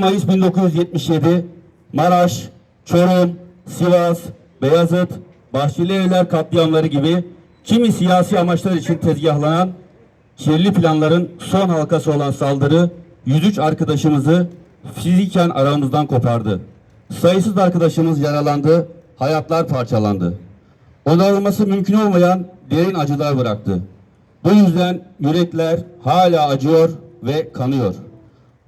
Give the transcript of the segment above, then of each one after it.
Mayıs 1977 Maraş, Çorum, Sivas, Beyazıt, Bahçeli Evler katliamları gibi kimi siyasi amaçlar için tezgahlanan kirli planların son halkası olan saldırı 103 arkadaşımızı fiziken aramızdan kopardı. Sayısız arkadaşımız yaralandı, hayatlar parçalandı. Onarılması mümkün olmayan derin acılar bıraktı. Bu yüzden yürekler hala acıyor ve kanıyor.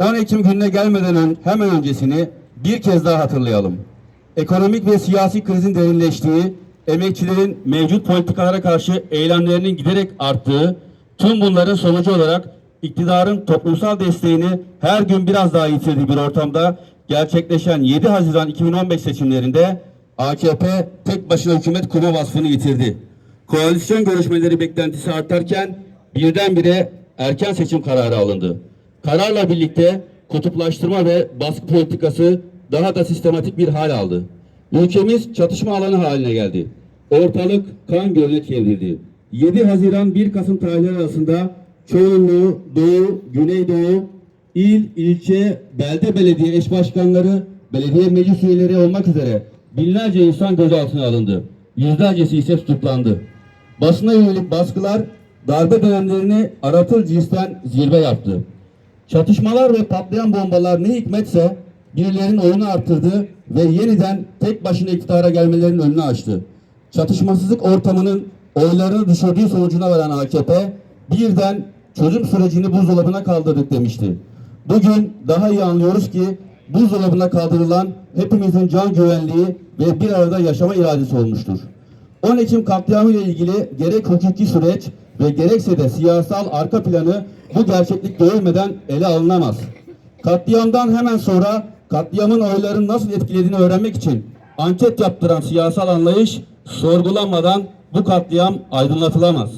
10 Ekim gününe gelmeden ön- hemen öncesini bir kez daha hatırlayalım. Ekonomik ve siyasi krizin derinleştiği, emekçilerin mevcut politikalara karşı eylemlerinin giderek arttığı, tüm bunların sonucu olarak iktidarın toplumsal desteğini her gün biraz daha yitirdiği bir ortamda gerçekleşen 7 Haziran 2015 seçimlerinde AKP tek başına hükümet kurma vasfını yitirdi. Koalisyon görüşmeleri beklentisi artarken birdenbire erken seçim kararı alındı. Kararla birlikte kutuplaştırma ve baskı politikası daha da sistematik bir hal aldı. Ülkemiz çatışma alanı haline geldi. Ortalık kan gölüne çevrildi. 7 Haziran 1 Kasım tarihleri arasında Çoğunluğu, Doğu, Güneydoğu, il, ilçe, belde belediye eş başkanları, belediye meclis üyeleri olmak üzere binlerce insan gözaltına alındı. Yüzlercesi ise tutuklandı. Basına yönelik baskılar darbe dönemlerini aratır cinsten zirve yaptı. Çatışmalar ve patlayan bombalar ne hikmetse birilerinin oyunu arttırdı ve yeniden tek başına iktidara gelmelerinin önünü açtı. Çatışmasızlık ortamının oylarını düşürdüğü sonucuna varan AKP birden çözüm sürecini buzdolabına kaldırdık demişti. Bugün daha iyi anlıyoruz ki buzdolabına kaldırılan hepimizin can güvenliği ve bir arada yaşama iradesi olmuştur. 10 Ekim katliamı ile ilgili gerek hukuki süreç ve gerekse de siyasal arka planı bu gerçeklik görülmeden ele alınamaz. Katliamdan hemen sonra katliamın oyların nasıl etkilediğini öğrenmek için anket yaptıran siyasal anlayış sorgulanmadan bu katliam aydınlatılamaz.